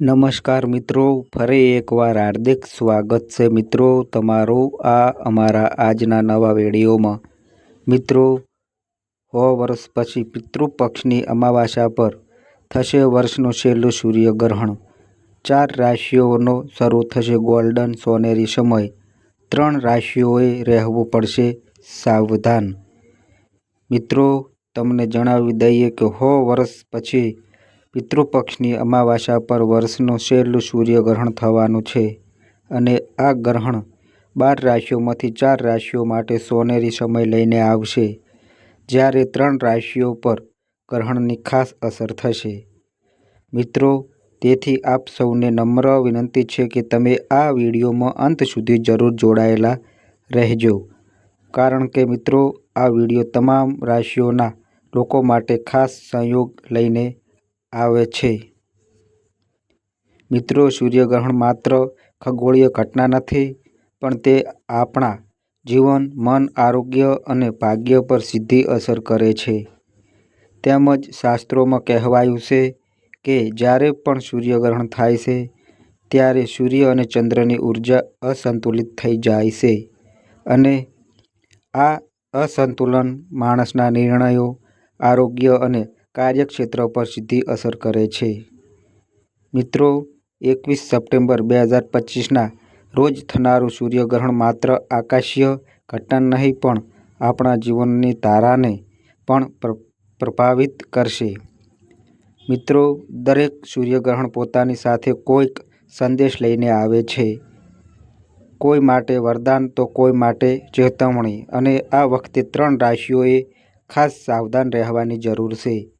નમસ્કાર મિત્રો, ફરી એકવાર હાર્દિક સ્વાગત છે મિત્રો તમારું આ અમારા આજના નવા વિડીયોમાં. મિત્રો, હો વર્ષ પછી પિતૃપક્ષની અમાવાસ્યા પર થશે વર્ષનું છેલ્લું સૂર્યગ્રહણ. ચાર રાશિઓનો શરૂ થશે ગોલ્ડન સોનેરી સમય. ત્રણ રાશિઓએ રહેવું પડશે સાવધાન. મિત્રો, તમને જણાવી દઈએ કે હો વર્ષ પછી પિતૃપક્ષની અમાવાસ્યા પર વર્ષનું છેલ્લું સૂર્યગ્રહણ થવાનું છે અને આ ગ્રહણ બાર રાશિઓમાંથી ચાર રાશિઓ માટે સોનેરી સમય લઈને આવશે, જ્યારે ત્રણ રાશિઓ પર ગ્રહણની ખાસ અસર થશે. મિત્રો, તેથી આપ સૌને નમ્ર વિનંતી છે કે તમે આ વિડીયોમાં અંત સુધી જરૂર જોડાયેલા રહેજો, કારણ કે મિત્રો, આ વીડિયો તમામ રાશિઓના લોકો માટે ખાસ સંયોગ લઈને આવે છે. મિત્રો, સૂર્યગ્રહણ માત્ર ખગોળીય ઘટના નથી, પણ તે આપણા જીવન, મન, આરોગ્ય અને ભાગ્ય પર સીધી અસર કરે છે. તેમજ શાસ્ત્રોમાં કહેવાયું છે કે જ્યારે પણ સૂર્યગ્રહણ થાય છે, ત્યારે સૂર્ય અને ચંદ્રની ઊર્જા અસંતુલિત થઈ જાય છે અને આ અસંતુલન માણસના નિર્ણયો, આરોગ્ય અને કાર્યક્ષેત્ર પર સીધી અસર કરે છે. મિત્રો, એકવીસ સપ્ટેમ્બર બે હજાર પચીસના રોજ થનારું સૂર્યગ્રહણ માત્ર આકાશીય ઘટના નહીં, પણ આપણા જીવનની ધારાને પણ પ્રભાવિત કરશે. મિત્રો, દરેક સૂર્યગ્રહણ પોતાની સાથે કોઈક સંદેશ લઈને આવે છે. કોઈ માટે વરદાન તો કોઈ માટે ચેતવણી, અને આ વખતે ત્રણ રાશિઓએ ખાસ સાવધાન રહેવાની જરૂર છે.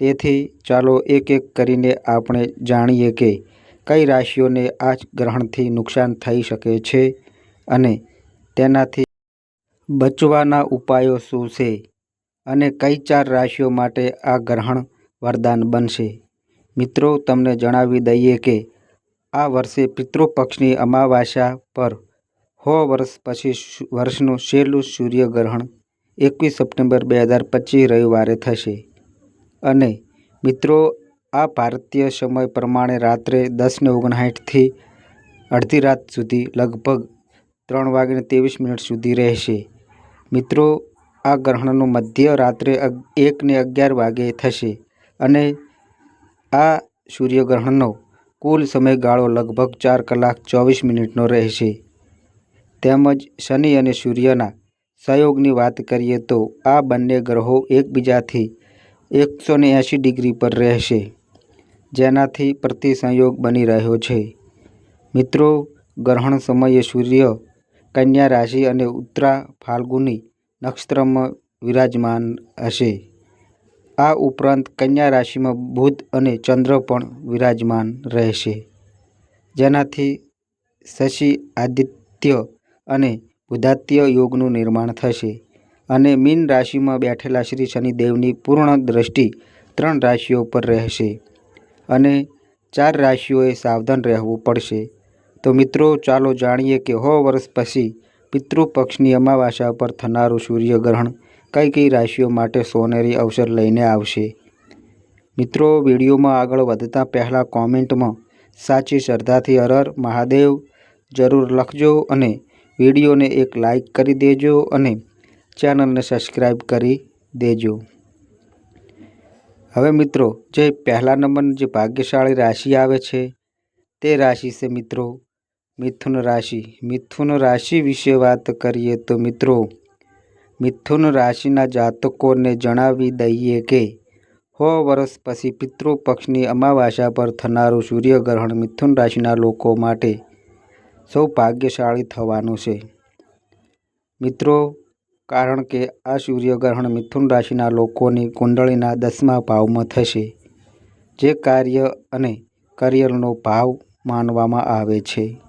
તેથી ચાલો એક એક કરીને આપણે જાણીએ કે કઈ રાશિઓને આ ગ્રહણથી નુકસાન થઈ શકે છે અને તેનાથી બચવાના ઉપાયો શું છે અને કઈ ચાર રાશિઓ માટે આ ગ્રહણ વરદાન બનશે. મિત્રો, તમને જણાવી દઈએ કે આ વર્ષે પિતૃપક્ષની અમાવાસ્યા પર હો વર્ષ પછી વર્ષનું છેલ્લું સૂર્યગ્રહણ એકવીસ સપ્ટેમ્બર બે હજાર પચીસ રવિવારે થશે. અને મિત્રો, આ ભારતીય સમય પ્રમાણે રાત્રે દસને ઓગણસાઠથી અડધી રાત સુધી લગભગ ત્રણ વાગીને ત્રેવીસ મિનિટ સુધી રહેશે. મિત્રો, આ ગ્રહણનું મધ્ય રાત્રે એકને અગિયાર વાગે થશે અને આ સૂર્યગ્રહણનો કુલ સમયગાળો લગભગ ચાર કલાક ચોવીસ મિનિટનો રહેશે. તેમજ શનિ અને સૂર્યના સહયોગની વાત કરીએ તો આ બંને ગ્રહો એકબીજાથી એકસો ને એંશી ડિગ્રી પર રહેશે. જેનાથી પ્રતિસંયોગ બની રહ્યો છે. મિત્રો, ગ્રહણ સમયે સૂર્ય, કન્યા રાશિ અને ઉત્તરા ફાલ્ગુની નક્ષત્રમાં વિરાજમાન હશે. આ ઉપરાંત કન્યા રાશિમાં બુધ અને ચંદ્ર પણ વિરાજમાન રહેશે. જેનાથી શશી, આદિત્ય અને બુધાત્ય યોગનું નિર્માણ થશે. અને મીન રાશિમાં બેઠેલા શ્રી શનિદેવની પૂર્ણ દ્રષ્ટિ ત્રણ રાશિઓ પર રહેશે અને ચાર રાશિઓએ સાવધાન રહેવું પડશે. તો મિત્રો, ચાલો જાણીએ કે હો વર્ષ પછી પિતૃપક્ષની અમાવાસ્યા પર થનારું સૂર્યગ્રહણ કઈ કઈ રાશિઓ માટે સોનેરી અવસર લઈને આવશે? મિત્રો, વિડીયોમાં આગળ વધતા પહેલાં કોમેન્ટમાં સાચી શ્રદ્ધાથી હરર મહાદેવ જરૂર લખજો અને વિડીયોને એક લાઈક કરી દેજો અને ચેનલને સબસ્ક્રાઈબ કરી દેજો. હવે મિત્રો, જે પહેલા નંબરની જે ભાગ્યશાળી રાશિ આવે છે, તે રાશિ છે મિત્રો, મિથુન રાશિ. મિથુન રાશિ વિશે વાત કરીએ તો મિત્રો, મિથુન રાશિના જાતકોને જણાવી દઈએ કે, હો વર્ષ પછી પિતૃપક્ષની અમાવાસ્યા પર થનારું સૂર્યગ્રહણ મિથુન રાશિના લોકો માટે સૌ ભાગ્યશાળી થવાનું છે. મિત્રો કારણ કે આ સૂર્યગ્રહણ મિથુન રાશિના લોકોની કુંડળીના દસમા ભાવમાં થશે, જે કાર્ય અને કરિયરનો ભાવ માનવામાં આવે છે.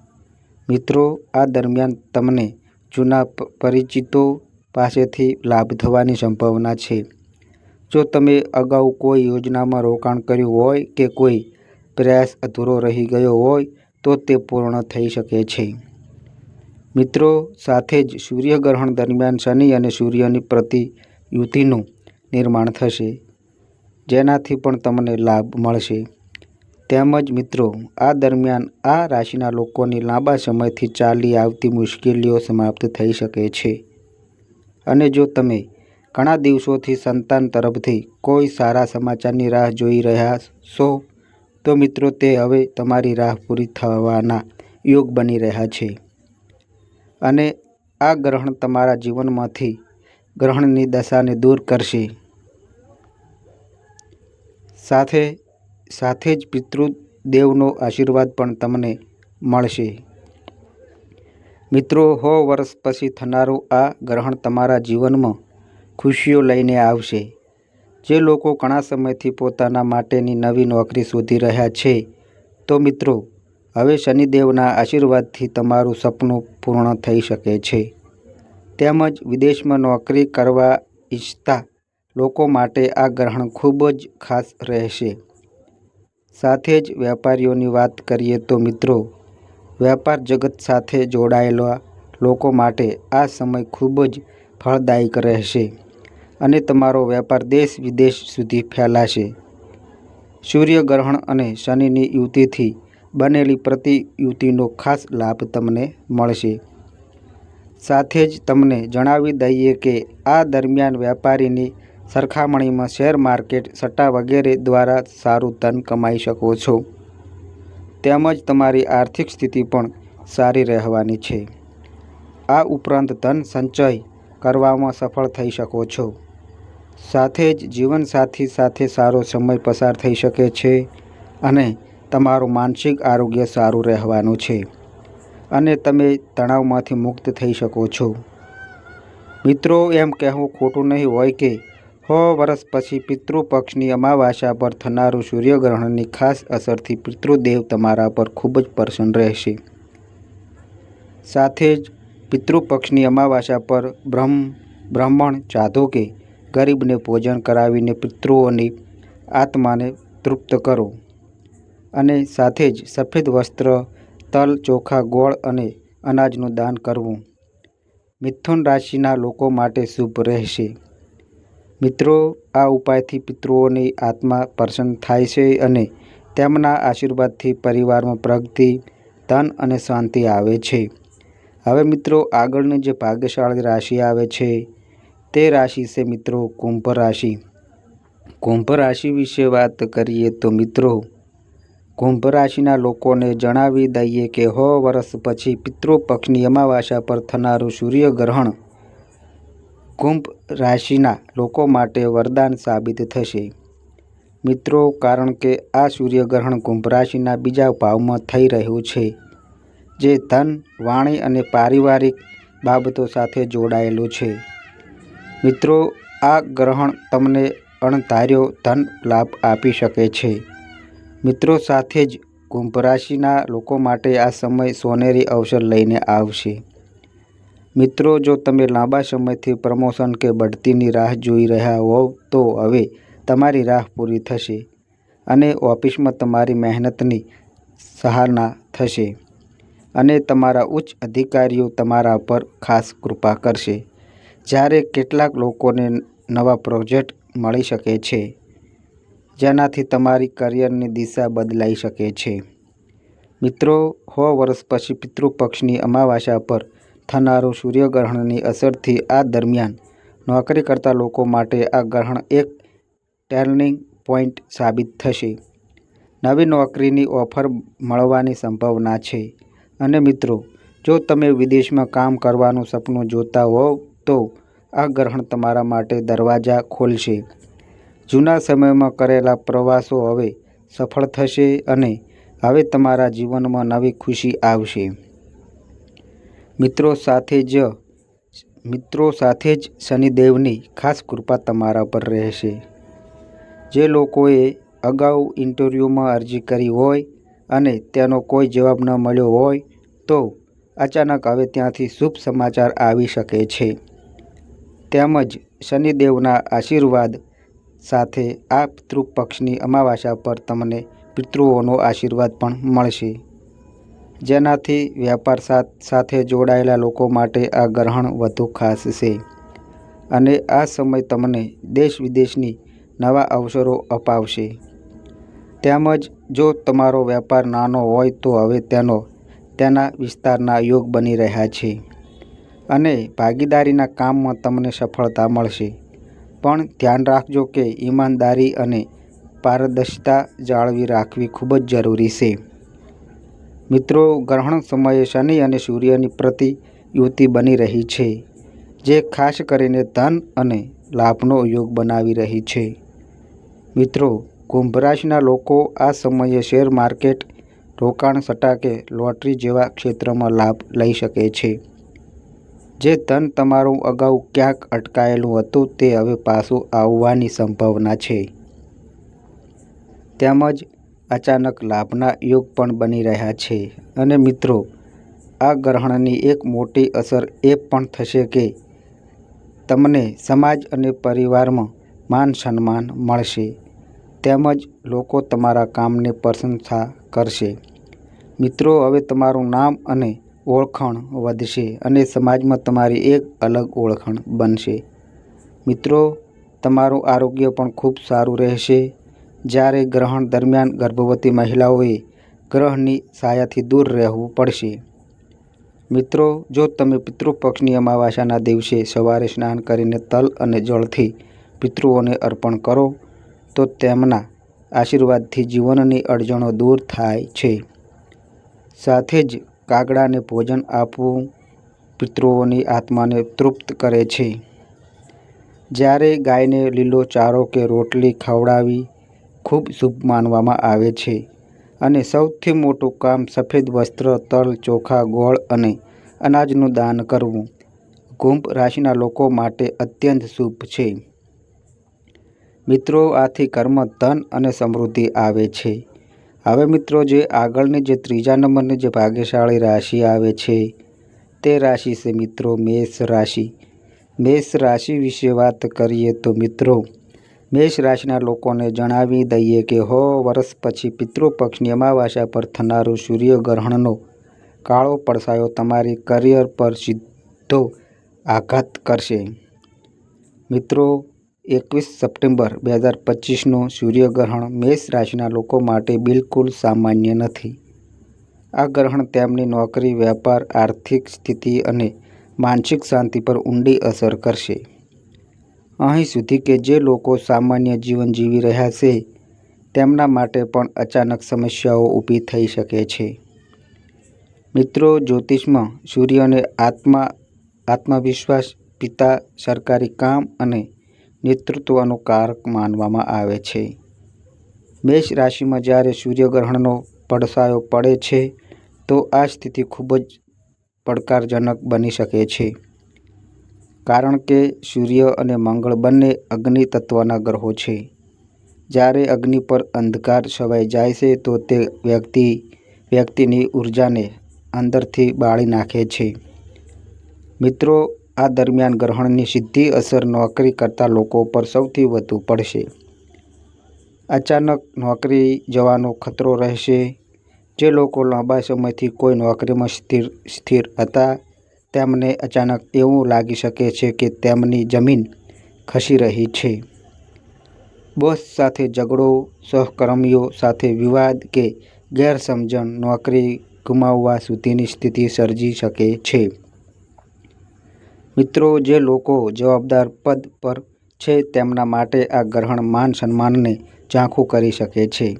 મિત્રો, આ દરમિયાન તમને જૂના પરિચિતો પાસેથી લાભ થવાની સંભાવના છે. જો તમે અગાઉ કોઈ યોજનામાં રોકાણ કર્યું હોય કે કોઈ પ્રયાસ અધૂરો રહી ગયો હોય, તો તે પૂર્ણ થઈ શકે છે. મિત્રો, સાથે જ સૂર્યગ્રહણ દરમિયાન શનિ અને સૂર્યની પ્રતિયુતિનું નિર્માણ થશે. જેનાથી પણ તમને લાભ મળશે. તેમજ મિત્રો, આ દરમિયાન આ રાશિના લોકોની લાંબા સમયથી ચાલી આવતી મુશ્કેલીઓ સમાપ્ત થઈ શકે છે. અને જો તમે ઘણા દિવસોથી સંતાન તરફથી કોઈ સારા સમાચારની રાહ જોઈ રહ્યા છો, તો મિત્રો, તે હવે તમારી રાહ પૂરી થવાના યોગ બની રહ્યા છે. અને આ ગ્રહણ તમારા જીવનમાંથી ગ્રહણની દશાને દૂર કરશે. સાથે સાથે જ પિતૃદેવનો આશીર્વાદ પણ તમને મળશે. મિત્રો, હો વર્ષ પછી થનારું આ ગ્રહણ તમારા જીવનમાં ખુશીઓ લઈને આવશે. જે લોકો ઘણા સમયથી પોતાના માટેની નવી નોકરી શોધી રહ્યા છે, તો મિત્રો હવે શનિદેવના આશીર્વાદથી તમારું સપનું પૂર્ણ થઈ શકે છે. તેમજ વિદેશમાં નોકરી કરવા ઈચ્છતા લોકો માટે આ ગ્રહણ ખૂબ જ ખાસ રહેશે. સાથે જ વેપારીઓની વાત કરીએ તો મિત્રો, વેપાર જગત સાથે જોડાયેલા લોકો માટે આ સમય ખૂબ જ ફળદાયક રહેશે અને તમારો વેપાર દેશ વિદેશ સુધી ફેલાશે. સૂર્યગ્રહણ અને શનિની યુતિથી બનેલી પ્રતિયુતિનો ખાસ લાભ તમને મળશે. સાથે જ તમને જણાવી દઈએ કે આ દરમિયાન વેપારીની સરખામણીમાં શેર માર્કેટ સટ્ટા વગેરે દ્વારા સારું ધન કમાઈ શકો છો. તેમજ તમારી આર્થિક સ્થિતિ પણ સારી રહેવાની છે. આ ઉપરાંત ધન સંચય કરવામાં સફળ થઈ શકો છો. સાથે જ જીવનસાથી સાથે સારો સમય પસાર થઈ શકે છે અને તમારું માનસિક આરોગ્ય સારું રહેવાનું છે અને તમે તણાવમાંથી મુક્ત થઈ શકો છો. મિત્રો, એમ કહેવું ખોટું નહીં હોય કે સો વર્ષ પછી પિતૃપક્ષની અમાવાસ્યા પર થનારું સૂર્યગ્રહણની ખાસ અસરથી પિતૃદેવ તમારા પર ખૂબ જ પ્રસન્ન રહેશે. સાથે જ પિતૃપક્ષની અમાવાસ્યા પર બ્રહ્મ, બ્રાહ્મણ સાધુ કે ગરીબને ભોજન કરાવીને પિતૃઓની આત્માને તૃપ્ત કરો. અને સાથે જ સફેદ વસ્ત્ર, તલ, ચોખા, ગોળ અને અનાજનું દાન કરવું. મિથુન રાશિના લોકો માટે શુભ રહેશે. મિત્રો, આ ઉપાયથી પિતૃઓની આત્મા પ્રસન્ન થાય છે અને તેમના આશીર્વાદથી પરિવારમાં પ્રગતિ, ધન અને શાંતિ આવે છે. હવે મિત્રો, આગળની જે ભાગ્યશાળી રાશિ આવે છે તે રાશિ છે મિત્રો કુંભ રાશિ. કુંભ રાશિ વિશે વાત કરીએ તો મિત્રો કુંભ રાશિના લોકોને જણાવી દઈએ કે હો વર્ષ પછી પિતૃપક્ષની અમાવાસ્યા પર થનારું સૂર્યગ્રહણ કુંભ રાશિના લોકો માટે વરદાન સાબિત થશે. મિત્રો, કારણ કે આ સૂર્યગ્રહણ કુંભ રાશિના બીજા ભાવમાં થઈ રહ્યું છે, જે ધન, વાણી અને પારિવારિક બાબતો સાથે જોડાયેલું છે. મિત્રો, આ ગ્રહણ તમને અણધાર્યો ધન લાભ આપી શકે છે. મિત્રો સાથે જ કુંભ રાશિના લોકો માટે આ સમય સોનેરી અવસર લઈને આવશે. મિત્રો, જો તમે લાંબા સમયથી પ્રમોશન કે બઢતીની રાહ જોઈ રહ્યા હોવ, તો હવે તમારી રાહ પૂરી થશે અને ઓફિસમાં તમારી મહેનતની સહારના થશે અને તમારા ઉચ્ચ અધિકારીઓ તમારા પર ખાસ કૃપા કરશે. જ્યારે કેટલાક લોકોને નવા પ્રોજેક્ટ મળી શકે છે. જેનાથી તમારી કરિયરની દિશા બદલાઈ શકે છે. મિત્રો સો વર્ષ પછી પિતૃપક્ષની અમાવાસ્યા પર થનારું સૂર્યગ્રહણની અસરથી આ દરમિયાન નોકરી કરતા લોકો માટે આ ગ્રહણ એક ટર્નિંગ પોઈન્ટ સાબિત થશે. નવી નોકરીની ઓફર મળવાની સંભાવના છે. અને મિત્રો, જો તમે વિદેશમાં કામ કરવાનું સપનું જોતા હોવ તો આ ગ્રહણ તમારા માટે દરવાજા ખોલશે. જૂના સમયમાં કરેલા પ્રવાસો હવે સફળ થશે અને હવે તમારા જીવનમાં નવી ખુશી આવશે. મિત્રો સાથે જ, મિત્રો સાથે જ શનિદેવની ખાસ કૃપા તમારા પર રહેશે. જે લોકોએ અગાઉ ઇન્ટરવ્યૂમાં અરજી કરી હોય અને તેનો કોઈ જવાબ ન મળ્યો હોય, તો અચાનક હવે ત્યાંથી શુભ સમાચાર આવી શકે છે. તેમજ શનિદેવના આશીર્વાદ સાથે આ પિતૃપક્ષની અમાવાસ્યા પર તમને પિતૃઓનો આશીર્વાદ પણ મળશે. જેનાથી વ્યાપાર સાથે જોડાયેલા લોકો માટે આ ગ્રહણ વધુ ખાસ છે. અને આ સમય તમને દેશ વિદેશની નવા અવસરો અપાવશે. તેમજ જો તમારો વેપાર નાનો હોય તો હવે તેનો, તેના વિસ્તારના યોગ બની રહ્યા છે. અને ભાગીદારીના કામમાં તમને સફળતા મળશે. પણ ધ્યાન રાખજો કે ઈમાનદારી અને પારદર્શિતા જાળવી રાખવી ખૂબ જ જરૂરી છે. મિત્રો, ગ્રહણ સમયે શનિ અને સૂર્યની પ્રતિ યુતિ બની રહી છે, જે ખાસ કરીને ધન અને લાભનો યોગ બનાવી રહી છે. મિત્રો કુંભ રાશિના લોકો આ સમયે શેર માર્કેટ, રોકાણ સટ્ટા કે લોટરી જેવા ક્ષેત્રમાં લાભ લઈ શકે છે. જે ધન તમારું અગાઉ ક્યાંક અટકાયેલું હતું તે હવે પાછું આવવાની સંભાવના છે. તેમજ અચાનક લાભના યોગ પણ બની રહ્યા છે. અને મિત્રો, આ ગ્રહણની એક મોટી અસર એ પણ થશે કે તમને સમાજ અને પરિવારમાં માન સન્માન મળશે, તેમજ લોકો તમારા કામને પ્રશંસા કરશે. મિત્રો, હવે તમારું નામ અને ઓળખાણ વધશે અને સમાજમાં તમારી એક અલગ ઓળખાણ બનશે. મિત્રો, તમારું આરોગ્ય પણ ખૂબ સારું રહેશે. જ્યારે ગ્રહણ દરમિયાન ગર્ભવતી મહિલાઓએ ગ્રહની સાયાથી દૂર રહેવું પડશે. મિત્રો, જો તમે પિતૃપક્ષની અમાવાસ્યાના દિવસે સવારે સ્નાન કરીને તલ અને જળથી પિતૃઓને અર્પણ કરો, તો તેમના આશીર્વાદથી જીવનની અડચણો દૂર થાય છે. સાથે જ કાગડાને ભોજન આપવું પિતૃઓની આત્માને તૃપ્ત કરે છે. જ્યારે ગાયને લીલો ચારો કે રોટલી ખવડાવી ખૂબ શુભ માનવામાં આવે છે અને સૌથી મોટું કામ સફેદ વસ્ત્ર, તલ, ચોખા, ગોળ અને અનાજનું દાન કરવું કુંભ રાશિના લોકો માટે અત્યંત શુભ છે. મિત્રો, આથી કર્મ ધન અને સમૃદ્ધિ આવે છે. હવે મિત્રો જે આગળની જે ત્રીજા નંબરની જે ભાગ્યશાળી રાશિ આવે છે, તે રાશિ છે મિત્રો મેષ રાશિ. મેષ રાશિ વિશે વાત કરીએ તો મિત્રો, મેષ રાશિના લોકોને જણાવી દઈએ કે હો, વર્ષ પછી પિતૃપક્ષની અમાવાસ્યા પર થનારું સૂર્યગ્રહણનો કાળો પડસાયો તમારી કરિયર પર સીધો આઘાત કરશે. મિત્રો એકવીસ સપ્ટેમ્બર બે હજાર પચીસનું સૂર્યગ્રહણ મેષ રાશિના લોકો માટે બિલકુલ સામાન્ય નથી. આ ગ્રહણ તેમની નોકરી, વેપાર, આર્થિક સ્થિતિ અને માનસિક શાંતિ પર ઊંડી અસર કરશે. અહીં સુધી કે જે લોકો સામાન્ય જીવન જીવી રહ્યા છે, તેમના માટે પણ અચાનક સમસ્યાઓ ઊભી થઈ શકે છે. મિત્રો, જ્યોતિષમાં સૂર્યને આત્મા, આત્મવિશ્વાસ, પિતા, સરકારી કામ અને નેતૃત્વનું કારક માનવામાં આવે છે. મેષ રાશિમાં જ્યારે સૂર્યગ્રહણનો પડછાયો પડે છે, તો આ સ્થિતિ ખૂબ જ પડકારજનક બની શકે છે. કારણ કે સૂર્ય અને મંગળ બંને અગ્નિ તત્વના ગ્રહો છે. જ્યારે અગ્નિ પર અંધકાર છવાઈ જાય છે, તો તે વ્યક્તિ, વ્યક્તિની ઉર્જાને અંદરથી બાળી નાખે છે. મિત્રો આ દરમિયાન ગ્રહણની સીધી અસર નોકરી કરતા લોકો પર સૌથી વધુ પડશે. અચાનક નોકરી જવાનો ખતરો રહેશે. જે લોકો લાંબા સમયથી કોઈ નોકરીમાં સ્થિર સ્થિર હતા, તેમને અચાનક એવું લાગી શકે છે કે તેમની જમીન ખસી રહી છે. બોસ સાથે ઝઘડો, સહકર્મીઓ સાથે વિવાદ કે ગેરસમજણ નોકરી ગુમાવવા સુધીની સ્થિતિ સર્જી શકે છે. મિત્રો, જે લોકો જવાબદાર પદ પર છે તેમના માટે આ ગ્રહણ માન સન્માનને ઝાંખું કરી શકે છે.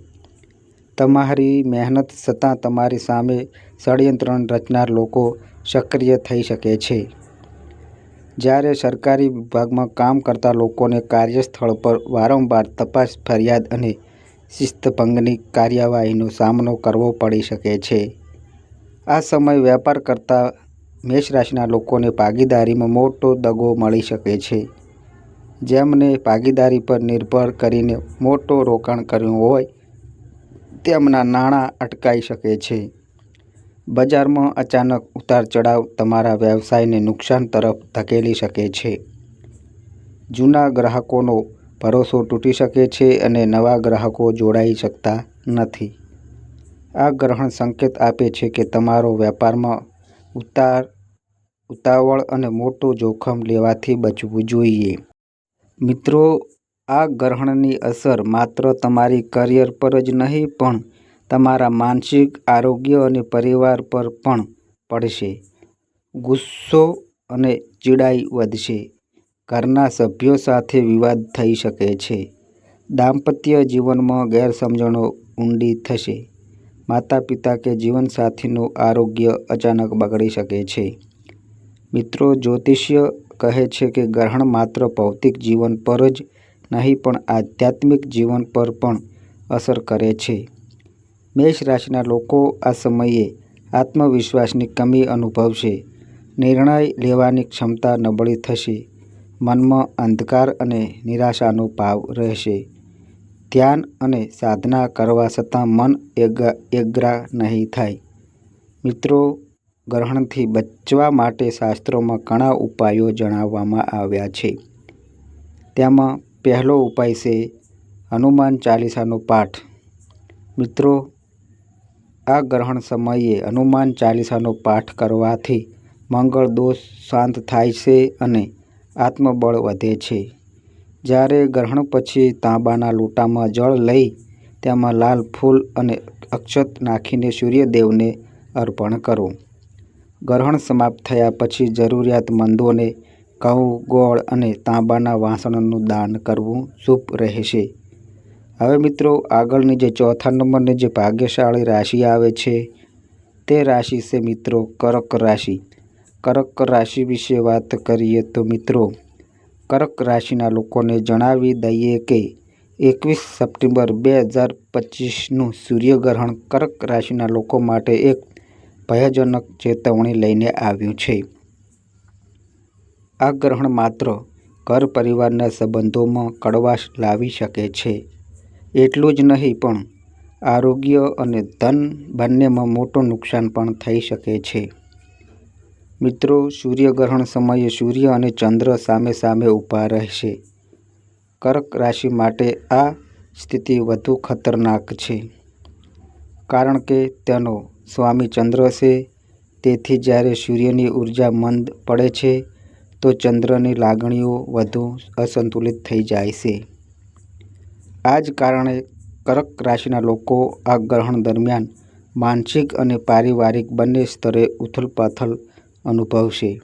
તમારી મહેનત છતાં તમારી સામે ષડયંત્ર રચનાર લોકો સક્રિય થઈ શકે છે. જ્યારે સરકારી વિભાગમાં કામ કરતા લોકોને કાર્યસ્થળ પર વારંવાર તપાસ, ફરિયાદ અને શિસ્તભંગની કાર્યવાહીનો સામનો કરવો પડી શકે છે. આ સમય વેપાર કરતા મેષ રાશિના લોકોને ભાગીદારીમાં મોટો દગો મળી શકે છે. જેમને ભાગીદારી પર નિર્ભર કરીને મોટું રોકાણ કર્યું હોય, તેમના નાણાં અટકાઈ શકે છે. બજારમાં અચાનક ઉતાર ચઢાવ તમારા વ્યવસાયને નુકસાન તરફ ધકેલી શકે છે. જૂના ગ્રાહકોનો ભરોસો તૂટી શકે છે અને નવા ગ્રાહકો જોડાઈ શકતા નથી. આ ગ્રહણ સંકેત આપે છે કે તમારો વેપારમાં ઉતાર, ઉતાવળ અને મોટું જોખમ લેવાથી બચવું જોઈએ મિત્રો, આ ગ્રહણની અસર માત્ર તમારી કરિયર પર જ નહીં, પણ તમારા માનસિક, આરોગ્ય અને પરિવાર પર પણ પડશે. ગુસ્સો અને ચીડાઈ વધશે. ઘરના સભ્યો સાથે વિવાદ થઈ શકે છે. દાંપત્ય જીવનમાં ગેરસમજણો ઊંડી થશે. માતા-પિતા કે જીવનસાથીનું આરોગ્ય અચાનક બગડી શકે છે. મિત્રો, જ્યોતિષ્ય કહે છે કે ગ્રહણ માત્ર ભૌતિક જીવન પર જ નહીં, પણ આધ્યાત્મિક જીવન પર પણ અસર કરે છે. મેષ રાશિના લોકો આ સમયે આત્મવિશ્વાસની કમી અનુભવશે. નિર્ણય લેવાની ક્ષમતા નબળી થશે. મનમાં અંધકાર અને નિરાશાનો ભાવ રહેશે. ધ્યાન અને સાધના કરવા છતાં મન એગ્રા નહીં થાય. મિત્રો, ગ્રહણથી બચવા માટે શાસ્ત્રોમાં ઘણા ઉપાયો જણાવવામાં આવ્યા છે. તેમાં પહેલો ઉપાય છે હનુમાન ચાલીસાનો પાઠ. મિત્રો, આ ગ્રહણ સમયે હનુમાન ચાલીસાનો પાઠ કરવાથી મંગળ દોષ શાંત થાય છે અને આત્મબળ વધે છે. જ્યારે ગ્રહણ પછી તાંબાના લોટામાં જળ લઈ તેમાં લાલ ફૂલ અને અક્ષત નાખીને સૂર્યદેવને અર્પણ કરો. ગ્રહણ સમાપ્ત થયા પછી જરૂરિયાતમંદોને ઘઉં, ગોળ અને તાંબાના વાસણનું દાન કરવું શુભ રહેશે. હવે મિત્રો આગળની જે ચોથા નંબરની જે ભાગ્યશાળી રાશિ આવે છે તે રાશિ છે મિત્રો કરક રાશિ. કરક રાશિ વિશે વાત કરીએ તો મિત્રો કર્ક રાશિના લોકોને જણાવી દઈએ કે એકવીસ સપ્ટેમ્બર બે હજાર પચીસનું સૂર્યગ્રહણ કર્ક રાશિના લોકો માટે એક ભયજનક ચેતવણી લઈને આવ્યું છે. આ ગ્રહણ માત્ર ઘર-પરિવારના સંબંધોમાં કડવાશ લાવી શકે છે. એટલું જ નહીં, પણ આરોગ્ય અને ધન બંનેમાં મોટું નુકસાન પણ થઈ શકે છે. મિત્રો, સૂર્યગ્રહણ સમયે સૂર્ય અને ચંદ્ર સામે સામે ઊભા રહેશે. કર્ક રાશિ માટે આ સ્થિતિ વધુ ખતરનાક છે. કારણ કે તેનો સ્વામી ચંદ્ર છે. તેથી જ્યારે સૂર્યની ઊર્જા મંદ પડે છે, તો ચંદ્રની લાગણીઓ વધુ અસંતુલિત થઈ જાય છે. આ જ કારણે કર્ક રાશિના લોકો આ ગ્રહણ દરમિયાન માનસિક અને પારિવારિક બંને સ્તરે ઉથલ-પાથલ અનુભવશે.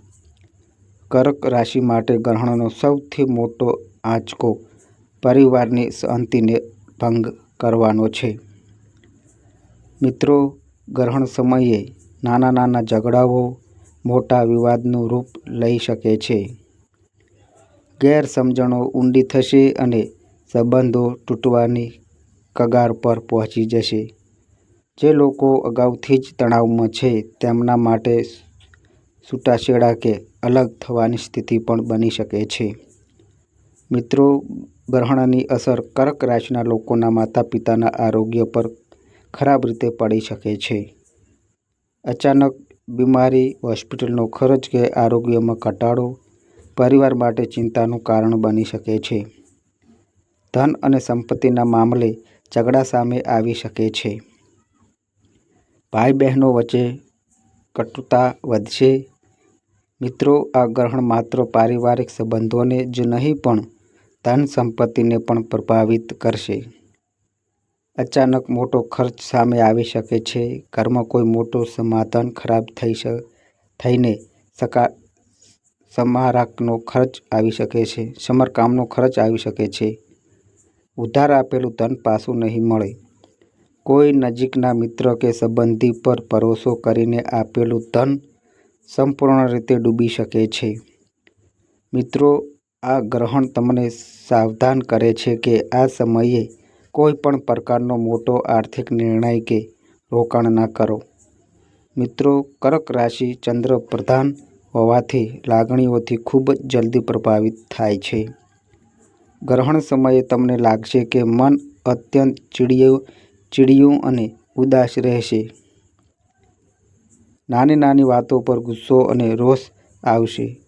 કર્ક રાશિ માટે ગ્રહણનો સૌથી મોટો આંચકો પરિવારની શાંતિને ભંગ કરવાનો છે. મિત્રો, ગ્રહણ સમયે નાના-નાના ઝઘડાઓ મોટા વિવાદનું રૂપ લઈ શકે છે. ગેરસમજણો ઊંડી થશે અને સંબંધો તૂટવાની કગાર પર પહોંચી જશે. જે લોકો અગાઉથી જ તણાવમાં છે, તેમના માટે છૂટાછેડા કે અલગ થવાની સ્થિતિ પણ બની શકે છે. મિત્રો ગ્રહણની અસર કર્ક રાશિના લોકોના માતા-પિતાના આરોગ્ય પર ખરાબ રીતે પડી શકે છે. અચાનક બીમારી, હોસ્પિટલનો ખર્ચ કે આરોગ્યમાં ઘટાડો પરિવાર માટે ચિંતાનું કારણ બની શકે છે. ધન અને સંપત્તિના મામલે ઝઘડા સામે આવી શકે છે. ભાઈ-બહેનો વચ્ચે કટુતા વધશે. મિત્રો, આ ગ્રહણ માત્ર પારિવારિક સંબંધોને જ નહીં, પણ ધન-સંપત્તિને પણ પ્રભાવિત કરશે. અચાનક મોટો ખર્ચ સામે આવી શકે છે. ઘરમાં કોઈ મોટો સમાધાન ખરાબ થઈ થઈને સકા, સમારાકનો ખર્ચ આવી શકે છે. ઉધાર આપેલું ધન પાછું નહીં મળે. કોઈ નજીકના મિત્ર કે સંબંધી પર ભરોસો કરીને આપેલું ધન સંપૂર્ણ રીતે ડૂબી શકે છે. મિત્રો, આ ગ્રહણ તમને સાવધાન કરે છે કે આ સમયે કોઈ પણ પ્રકારનો મોટો આર્થિક નિર્ણય કે રોકાણ ન કરો. મિત્રો, કર્ક રાશિ ચંદ્ર પ્રધાન હોવાથી લાગણીઓથી ખૂબ જ જલ્દી પ્રભાવિત થાય છે. ગ્રહણ સમયે તમને લાગશે કે મન અત્યંત ચીડિયું અને ઉદાસ રહેશે. નાની-નાની વાતો પર ગુસ્સો અને રોષ આવશે.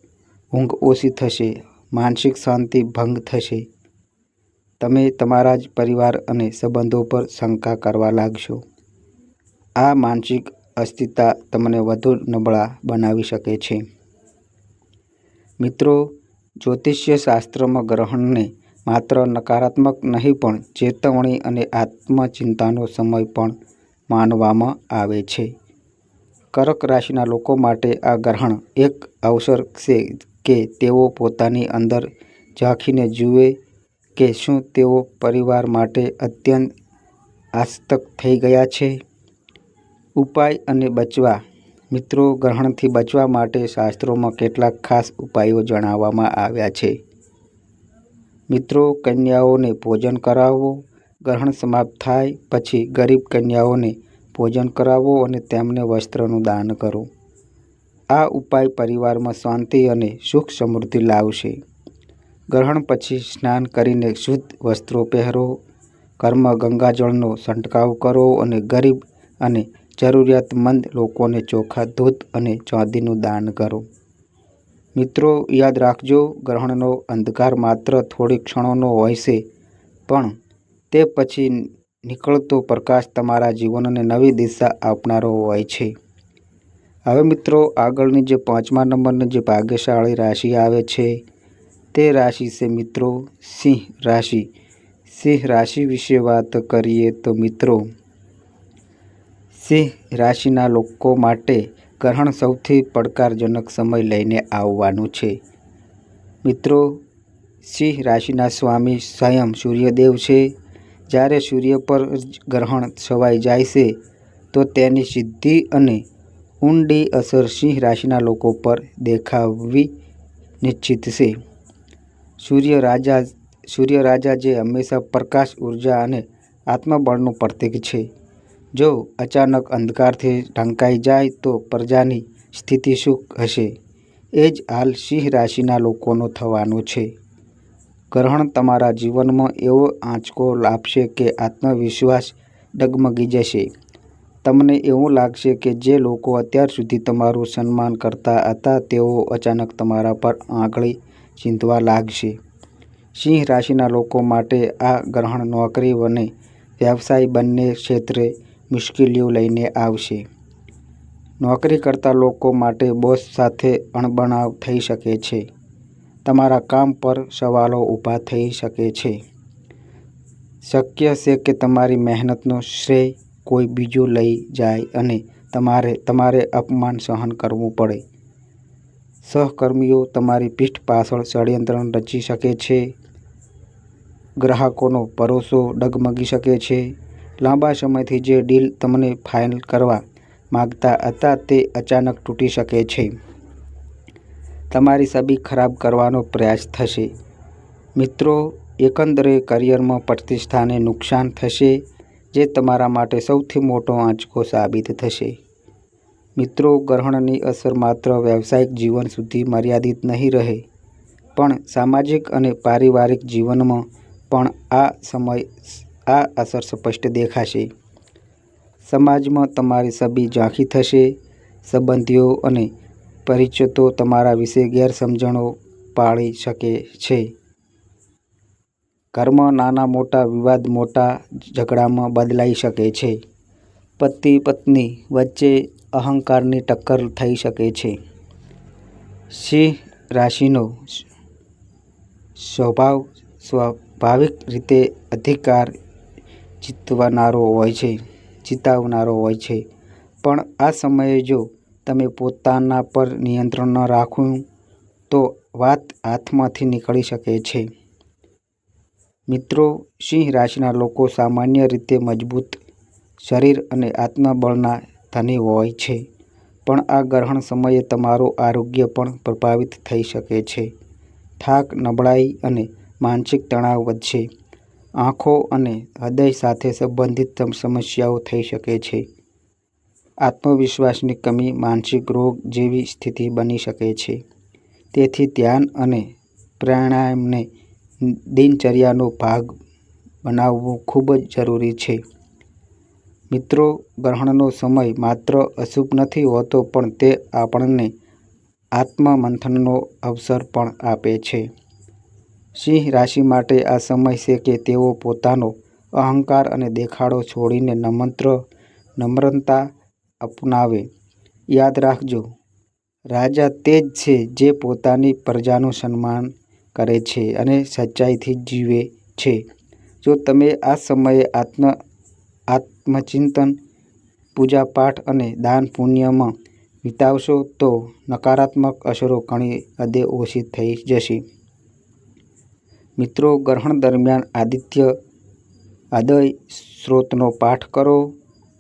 ઊંઘ ઓછી થશે. માનસિક શાંતિ ભંગ થશે. તમે તમારા જ પરિવાર અને સંબંધો પર શંકા કરવા લાગશો. આ માનસિક અસ્થિરતા તમને વધુ નબળા બનાવી શકે છે. મિત્રો, જ્યોતિષ્ય શાસ્ત્રમાં ગ્રહણને માત્ર નકારાત્મક નહીં, પણ ચેતવણી અને આત્મચિંતાનો સમય પણ માનવામાં આવે છે કર્ક રાશિના લોકો માટે આ ગ્રહણ એક અવસર છે કે તેઓ પોતાની અંદર ઝાંખીને જુએ કે શું તેઓ પરિવાર માટે અત્યંત આસક્ત થઈ ગયા છે. ઉપાય અને બચવા. મિત્રો, ગ્રહણથી બચવા માટે શાસ્ત્રોમાં કેટલાક ખાસ ઉપાયો જણાવવામાં આવ્યા છે. મિત્રો, કન્યાઓને ભોજન કરાવવો ગ્રહણ સમાપ્ત થાય પછી ગરીબ કન્યાઓને ભોજન કરાવો અને તેમને વસ્ત્રનું દાન કરો. આ ઉપાય પરિવારમાં શાંતિ અને સુખ સમૃદ્ધિ લાવશે. ગ્રહણ પછી સ્નાન કરીને શુદ્ધ વસ્ત્રો પહેરો. ઘરમાં ગંગાજળનો છંટકાવ કરો અને ગરીબ અને જરૂરિયાતમંદ લોકોને ચોખા, દૂધ અને ચાંદીનું દાન કરો. મિત્રો, યાદ રાખજો, ગ્રહણનો અંધકાર માત્ર થોડી ક્ષણોનો હોય છે, પણ તે પછી નીકળતો પ્રકાશ તમારા જીવનને નવી દિશા આપનારો હોય છે. હવે મિત્રો, આગળની જે પાંચમા નંબરની જે ભાગ્યશાળી રાશિ આવે છે, તે રાશિ છે મિત્રો સિંહ રાશિ. સિંહ રાશિ વિશે વાત કરીએ તો મિત્રો, સિંહ રાશિના લોકો માટે ગ્રહણ સૌથી પડકારજનક સમય લઈને આવવાનું છે. મિત્રો, સિંહ રાશિના સ્વામી સ્વયં સૂર્યદેવ છે. જ્યારે સૂર્ય પર ગ્રહણ છવાઈ જાય છે, તો તેની સીધી અને ઊંડી અસર સિંહ રાશિના લોકો પર દેખાવી નિશ્ચિત છે. સૂર્ય રાજા સૂર્ય રાજા જે હંમેશા પ્રકાશ, ઊર્જા અને આત્મબળનું પ્રતીક છે. જો અચાનક અંધકારથી ઢંકાઈ જાય, તો પ્રજાની સ્થિતિ શું હશે. એ જ હાલ સિંહ રાશિના લોકોનો થવાનો છે. ગ્રહણ તમારા જીવનમાં એવો આંચકો લાવશે કે આત્મવિશ્વાસ ડગમગી જશે. તમને એવું લાગશે કે જે લોકો અત્યાર સુધી તમારું સન્માન કરતા હતા, તેઓ અચાનક તમારા પર આંગળી ચીંધવા લાગશે. સિંહ રાશિના લોકો માટે આ ગ્રહણ નોકરી અને વ્યવસાય બંને ક્ષેત્રે મુશ્કેલીઓ લઈને આવશે. નોકરી કરતા લોકો માટે બોસ સાથે અણબનાવ થઈ શકે છે. તમારા કામ પર સવાલો ઊભા થઈ શકે છે. શક્ય છે કે તમારી મહેનતનો શ્રેય કોઈ બીજું લઈ જાય અને તમારે તમારે અપમાન સહન કરવું પડે. સહકર્મીઓ તમારી પીઠ પાછળ ષડયંત્ર રચી શકે છે. ગ્રાહકોનો ભરોસો ડગમગી શકે છે. લાંબા સમયથી જે ડીલ તમને ફાઇનલ કરવા માગતા હતા તે અચાનક તૂટી શકે છે. તમારી છબી ખરાબ કરવાનો પ્રયાસ થશે. મિત્રો, એકંદરે કરિયરમાં પ્રતિષ્ઠાને નુકસાન થશે, જે તમારા માટે સૌથી મોટો આંચકો સાબિત થશે. મિત્રો, ગ્રહણની અસર માત્ર વ્યવસાયિક જીવન સુધી મર્યાદિત નહીં રહે, પણ સામાજિક અને પારિવારિક જીવનમાં પણ આ સમય આ અસર સ્પષ્ટ દેખાશે. સમાજમાં તમારી છબી ઝાંખી થશે, સંબંધીઓ અને પરિચિતો તમારા વિશે ગેરસમજણો પાળી શકે છે. કર્મ નાના મોટા વિવાદ મોટા ઝઘડામાં બદલાઈ શકે છે. પતિ પત્ની વચ્ચે અહંકારની ટક્કર થઈ શકે છે. સિંહ રાશિનો સ્વભાવ સ્વાભાવિક રીતે અધિકાર જીતવનારો હોય છે, જીતાવનારો હોય છે. પણ આ સમયે જો તમે પોતાના પર નિયંત્રણ ન રાખ્યું તો વાત હાથમાંથી નીકળી શકે છે. મિત્રો, સિંહ રાશિના લોકો સામાન્ય રીતે મજબૂત શરીર અને આત્મબળના ધની હોય છે, પણ આ ગ્રહણ સમયે તમારું આરોગ્ય પણ પ્રભાવિત થઈ શકે છે. થાક, નબળાઈ અને માનસિક તણાવ વધશે. આંખો અને હૃદય સાથે સંબંધિત સમસ્યાઓ થઈ શકે છે. આત્મવિશ્વાસની કમી માનસિક રોગ જેવી સ્થિતિ બની શકે છે. તેથી ધ્યાન અને પ્રાણાયામને દિનચર્યાનો ભાગ બનાવવું ખૂબ જ જરૂરી છે. મિત્રો, ગ્રહણનો સમય માત્ર અશુભ નથી હોતો, પણ તે આપણને આત્મમંથનનો અવસર પણ આપે છે. સિંહ રાશિ માટે આ સમય છે કે તેઓ પોતાનો અહંકાર અને દેખાડો છોડીને નમ્ર નમ્રતા અપનાવે યાદ રાખજો, રાજા તે જ છે જે પોતાની પ્રજાનું સન્માન કરે છે અને સચ્ચાઈથી જીવે છે જો તમે આ સમયે આત્મ, આત્મચિંતન, પૂજાપાઠ અને દાન પુણ્યમાં વિતાવશો તો નકારાત્મક અસરો ઘણી હદે ઓછી થઈ જશે. મિત્રો, ગ્રહણ દરમિયાન આદિત્ય હૃદય સ્ત્રોતનો પાઠ કરો.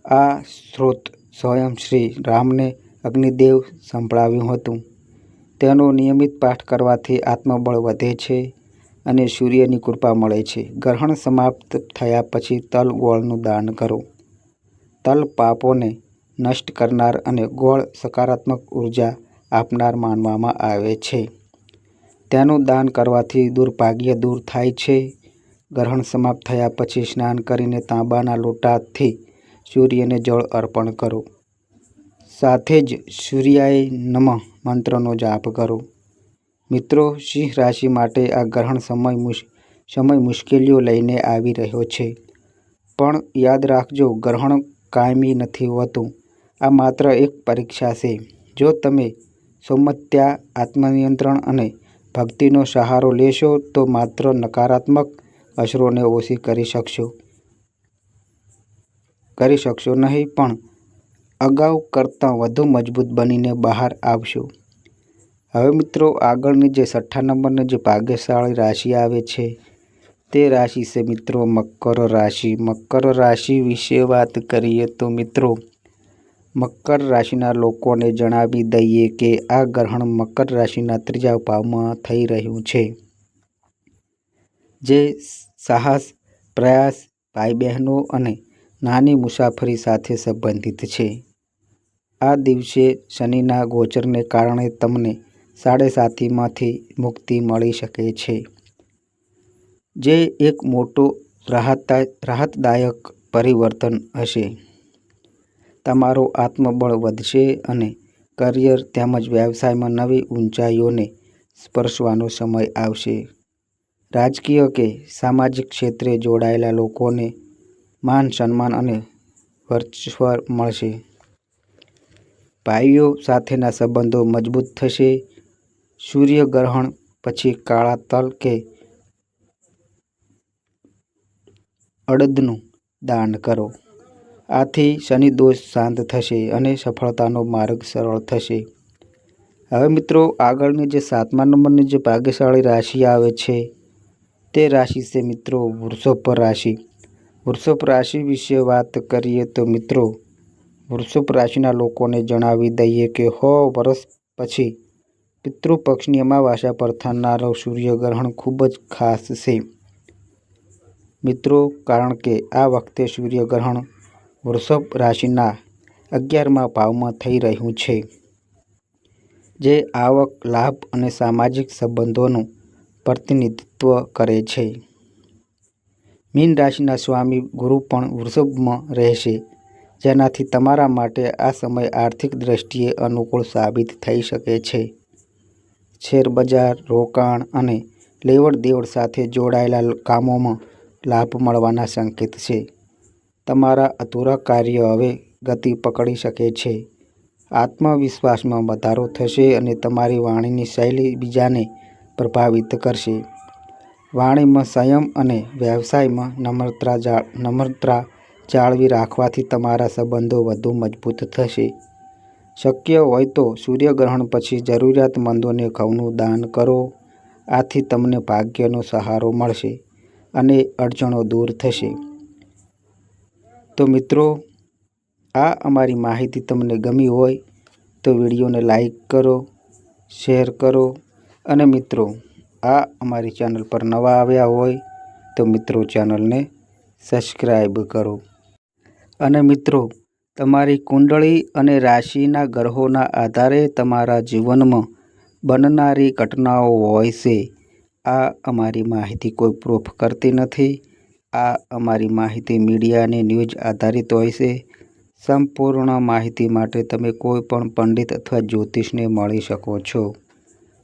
આ સ્ત્રોત સ્વયં શ્રી રામને અગ્નિદેવ સંભળાવ્યું હતું. તેનો નિયમિત પાઠ કરવાથી આત્મબળ વધે છે અને સૂર્યની કૃપા મળે છે. ગ્રહણ સમાપ્ત થયા પછી તલ ગોળનું દાન કરો. તલ પાપોને નષ્ટ કરનાર અને ગોળ સકારાત્મક ઊર્જા આપનાર માનવામાં આવે છે. તેનું દાન કરવાથી દુર્ભાગ્ય દૂર થાય છે. ગ્રહણ સમાપ્ત થયા પછી સ્નાન કરીને તાંબાના લોટાથી સૂર્યને જળ અર્પણ કરો. સાથે જ સૂર્યાય નમઃ મંત્રનો જાપ કરો. મિત્રો, સિંહ રાશિ માટે આ ગ્રહણ સમય સમય મુશ્કેલીઓ લઈને આવી રહ્યો છે. પણ યાદ રાખજો, ગ્રહણ કાયમી નથી હોતું. આ માત્ર એક પરીક્ષા છે. જો તમે સોમત્યા, આત્મનિયંત્રણ અને ભક્તિનો સહારો લેશો, તો માત્ર નકારાત્મક અસરોને ઓછી કરી શકશો નહીં પણ અગાઉ કરતાં વધુ મજબૂત બનીને બહાર આવશો. હવે મિત્રો આગળની જે છઠ્ઠા નંબરની જે ભાગ્યશાળી રાશિ આવે છે તે રાશિ છે મિત્રો મકર રાશિ. મકર રાશિ વિશે વાત કરીએ તો મિત્રો મકર રાશિના લોકોને જણાવી દઈએ કે આ ગ્રહણ મકર રાશિના ત્રીજા ભાવમાં થઈ રહ્યું છે. જે સાહસ, પ્રયાસ, ભાઈ-બહેનો અને નાની મુસાફરી સાથે સંબંધિત છે. આ દિવસે શનિના ગોચરને કારણે તમને સાડેસાતીમાંથી મુક્તિ મળી શકે છે. જે એક મોટું રાહતદાયક પરિવર્તન હશે. તમારું આત્મબળ વધશે અને કરિયર તેમજ વ્યવસાયમાં નવી ઊંચાઈઓને સ્પર્શવાનો સમય આવશે. રાજકીય કે સામાજિક ક્ષેત્રે જોડાયેલા લોકોને માન-સન્માન અને વર્ચસ્વ મળશે. ભાઈઓ સાથેના સંબંધો મજબૂત થશે. સૂર્યગ્રહણ પછી કાળા તલ કે અડદનું દાન કરો. આથી શનિ દોષ શાંત થશે અને સફળતાનો માર્ગ સરળ થશે. હવે મિત્રો, આગળની જે સાતમા નંબરની જે ભાગ્યશાળી રાશિ આવે છે, તે રાશિ છે મિત્રો, વૃષભ રાશિ. વૃષભ રાશિ વિશે વાત કરીએ તો મિત્રો વૃષભ રાશિના લોકોને જણાવી દઈએ કે હો વર્ષ પછી પિતૃપક્ષની અમાવાસ્યા પર થનારો સૂર્યગ્રહણ ખૂબ જ ખાસ છે. મિત્રો કારણ કે આ વખતે સૂર્યગ્રહણ વૃષભ રાશિના અગિયારમા ભાવમાં થઈ રહ્યું છે. જે આવક, લાભ અને સામાજિક સંબંધોનું પ્રતિનિધિત્વ કરે છે. મીન રાશિના સ્વામી ગુરુ પણ વૃષભમાં રહેશે. જેનાથી તમારા માટે આ સમય આર્થિક દ્રષ્ટિએ અનુકૂળ સાબિત થઈ શકે છે. શેરબજાર, રોકાણ અને લેવડ-દેવડ સાથે જોડાયેલા કામોમાં લાભ મળવાના સંકેત છે. તમારા અધૂરા કાર્ય હવે ગતિ પકડી શકે છે. આત્મવિશ્વાસમાં વધારો થશે અને તમારી વાણીની શૈલી બીજાને પ્રભાવિત કરશે. વાણીમાં સંયમ અને વ્યવસાયમાં નમ્રતા જાળવી રાખવાથી તમારા સંબંધો વધુ મજબૂત થશે. શક્ય હોય તો સૂર્યગ્રહણ પછી જરૂરિયાતમંદોને ઘઉંનું દાન કરો. આથી તમને ભાગ્યનો સહારો મળશે અને અડચણો દૂર થશે. તો મિત્રો આ અમારી માહિતી તમને ગમી હોય તો વિડીયોને લાઈક કરો, શેર કરો અને મિત્રો આ અમારી ચેનલ પર નવા આવ્યા હોય તો મિત્રો ચેનલને સબસ્ક્રાઈબ કરો. અને મિત્રો, તમારી કુંડળી અને રાશિના ગ્રહોના આધારે તમારા જીવનમાં બનનારી ઘટનાઓ હોય છે. આ અમારી માહિતી કોઈ પ્રૂફ કરતી નથી. આ અમારી માહિતી મીડિયા અને ન્યૂઝ આધારિત હોય છે. સંપૂર્ણ માહિતી માટે તમે કોઈ પણ પંડિત અથવા જ્યોતિષને મળી શકો છો.